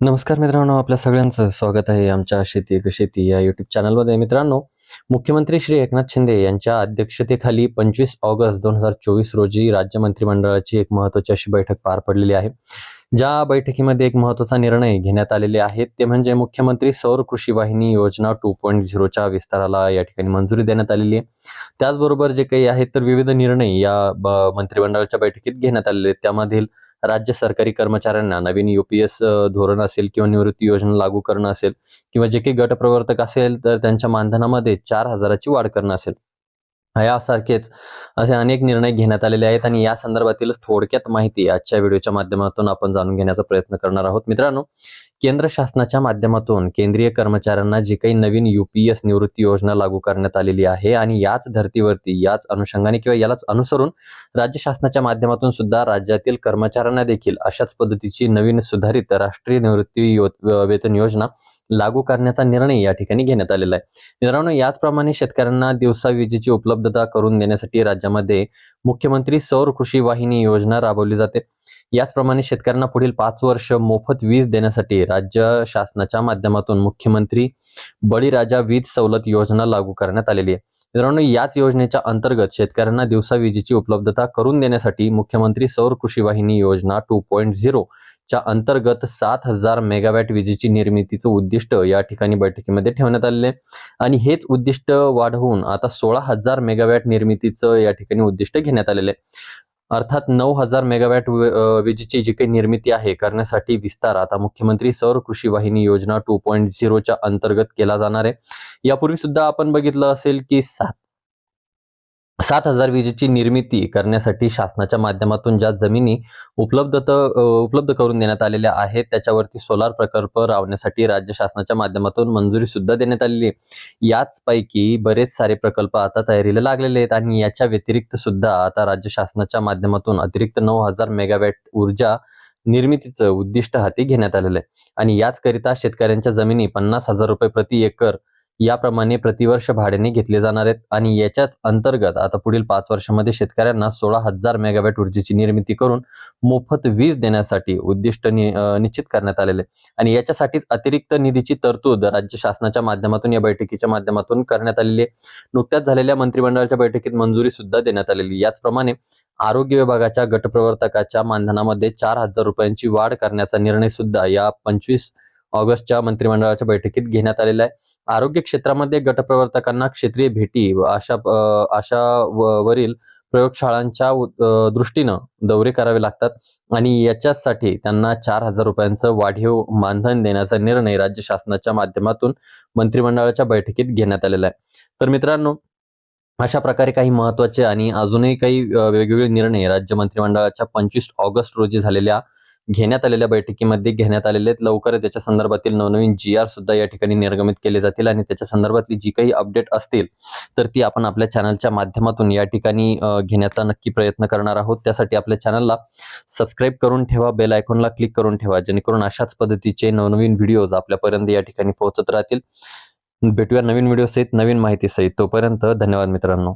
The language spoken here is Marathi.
नमस्कार मित्रांनो आपल्या सगळ्यांचं स्वागत आहे आमच्या शेती एक शेती या युट्यूब चॅनलमध्ये मित्रांनो मुख्यमंत्री श्री एकनाथ शिंदे यांच्या अध्यक्षतेखाली पंचवीस ऑगस्ट दोन हजार चोवीस रोजी राज्य मंत्रिमंडळाची एक महत्वाची अशी बैठक पार पडलेली आहे. ज्या बैठकीमध्ये एक महत्त्वाचा निर्णय घेण्यात आलेले आहेत ते म्हणजे मुख्यमंत्री सौर कृषी वाहिनी योजना टू पॉईंट झिरोच्या विस्ताराला या ठिकाणी मंजुरी देण्यात आलेली आहे. त्याचबरोबर जे काही आहेत तर विविध निर्णय या मंत्रिमंडळाच्या बैठकीत घेण्यात आलेले आहेत. त्यामधील राज्य सरकारी कर्मचाऱ्यांना नवीन यूपीएस धोरण असेल किंवा निवृत्ती योजना लागू करणं असेल किंवा जे काही गटप्रवर्तक असेल तर त्यांच्या मानधनामध्ये चार हजाराची वाढ करणं असेल. यासारखेच असे अनेक निर्णय घेण्यात आलेले आहेत आणि या संदर्भातील थोडक्यात माहिती आजच्या व्हिडिओच्या माध्यमातून आपण जाणून घेण्याचा प्रयत्न करणार आहोत. मित्रांनो केंद्र शासनाच्या माध्यमातून केंद्रीय कर्मचाऱ्यांना जी काही नवीन युपीएस निवृत्ती योजना लागू करण्यात आलेली आहे आणि याच धर्तीवरती याच अनुषंगाने किंवा यालाच अनुसरून राज्य शासनाच्या माध्यमातून सुद्धा राज्यातील कर्मचाऱ्यांना देखील अशाच पद्धतीची नवीन सुधारित राष्ट्रीय निवृत्ती वेतन योजना लागू करण्याचा निर्णय या ठिकाणी घेण्यात आलेला आहे. मित्रांनो याचप्रमाणे शेतकऱ्यांना दिवसा विजेची उपलब्धता करून देण्यासाठी राज्यामध्ये मुख्यमंत्री सौर कृषी वाहिनी योजना राबवली जाते. याचप्रमाणे शेतकऱ्यांना पुढील पाच वर्ष मोफत वीज देण्यासाठी राज्य शासनाच्या माध्यमातून मुख्यमंत्री बळीराजा वीज सवलत योजना लागू करण्यात आलेली आहे. मित्रांनो याच योजनेच्या अंतर्गत शेतकऱ्यांना दिवसा विजेची उपलब्धता करून देण्यासाठी मुख्यमंत्री सौर कृषी वाहिनी योजना टू पॉईंट झिरो च्या अंतर्गत सात हजार मेगावॅट विजेची निर्मितीचं उद्दिष्ट या ठिकाणी बैठकीमध्ये ठेवण्यात आलेले आहे. आणि हेच उद्दिष्ट वाढवून आता सोळा हजार मेगावॅट निर्मितीचं या ठिकाणी उद्दिष्ट घेण्यात आलेलं आहे अर्थात नऊ हजार मेगावॅट विजेची जी काही निर्मिती आहे करण्यासाठी विस्तार आता मुख्यमंत्री सौर कृषी वाहिनी योजना टू पॉईंट झिरोच्या अंतर्गत केला जाणार आहे यापूर्वी सुद्धा आपण बघितलं असेल की सात सात हजार विजेची निर्मिती करण्यासाठी शासनाच्या माध्यमातून ज्या जमिनी उपलब्ध उपलब्ध करून देण्यात आलेल्या आहेत त्याच्यावरती सोलार प्रकल्प राबवण्यासाठी राज्य शासनाच्या माध्यमातून मंजुरी सुद्धा देण्यात आलेली आहे. याचपैकी बरेच सारे प्रकल्प आता तयारीला लागलेले आहेत आणि याच्या व्यतिरिक्त सुद्धा आता राज्य शासनाच्या माध्यमातून अतिरिक्त नऊ हजार मेगावॅट ऊर्जा निर्मितीचं उद्दिष्ट हाती घेण्यात आलेलं आहे. आणि याचकरिता शेतकऱ्यांच्या जमिनी पन्नास हजार रुपये प्रति एकर याप्रमाणे प्रतिवर्ष भाड्याने घेतले जाणार आहेत आणि याच्याच अंतर्गत आता पुढील पाच वर्षामध्ये शेतकऱ्यांना सोळा हजार मेगावॅट ऊर्जेची निर्मिती करून मोफत वीज देण्यासाठी उद्दिष्ट निश्चित करण्यात आलेले आणि याच्यासाठीच अतिरिक्त निधीची तरतूद राज्य शासनाच्या माध्यमातून या बैठकीच्या माध्यमातून करण्यात आलेली आहे. नुकत्याच झालेल्या मंत्रिमंडळाच्या बैठकीत मंजुरी सुद्धा देण्यात आलेली याचप्रमाणे आरोग्य विभागाच्या गटप्रवर्तकाच्या मानधनामध्ये चार हजार रुपयांची वाढ करण्याचा निर्णय सुद्धा या पंचवीस ऑगस्टच्या मंत्रिमंडळाच्या बैठकीत घेण्यात आलेला आहे. आरोग्य क्षेत्रामध्ये गटप्रवर्तकांना क्षेत्रीय भेटी व अशा अशा वरील प्रयोगशाळांच्या दृष्टीनं दौरे करावे लागतात आणि याच्यासाठी त्यांना चार हजार रुपयांचं वाढीव मानधन देण्याचा निर्णय राज्य शासनाच्या माध्यमातून मंत्रिमंडळाच्या बैठकीत घेण्यात आलेला आहे. तर मित्रांनो अशा प्रकारे काही महत्त्वाचे आणि अजूनही काही वेगवेगळे निर्णय राज्य मंत्रिमंडळाच्या पंचवीस ऑगस्ट रोजी झालेल्या घेण्यात आलेल्या बैठकीमध्ये घेण्यात आलेले आहेत लवकरच याच्या संदर्भातील नवनवीन जी आर सुद्धा या ठिकाणी निर्गमित केले जातील आणि त्याच्या संदर्भातली जी काही अपडेट असतील तर ती आपण आपल्या चॅनलच्या माध्यमातून या ठिकाणी घेण्याचा नक्की प्रयत्न करणार आहोत. त्यासाठी आपल्या चॅनलला सबस्क्राईब करून ठेवा बेल आयकॉनला क्लिक करून ठेवा जेणेकरून अशाच पद्धतीचे नवनवीन व्हिडिओज आपल्यापर्यंत या ठिकाणी पोहोचत राहतील. भेटूया नवीन व्हिडिओ सहित नवीन माहिती सहित. तोपर्यंत धन्यवाद मित्रांनो.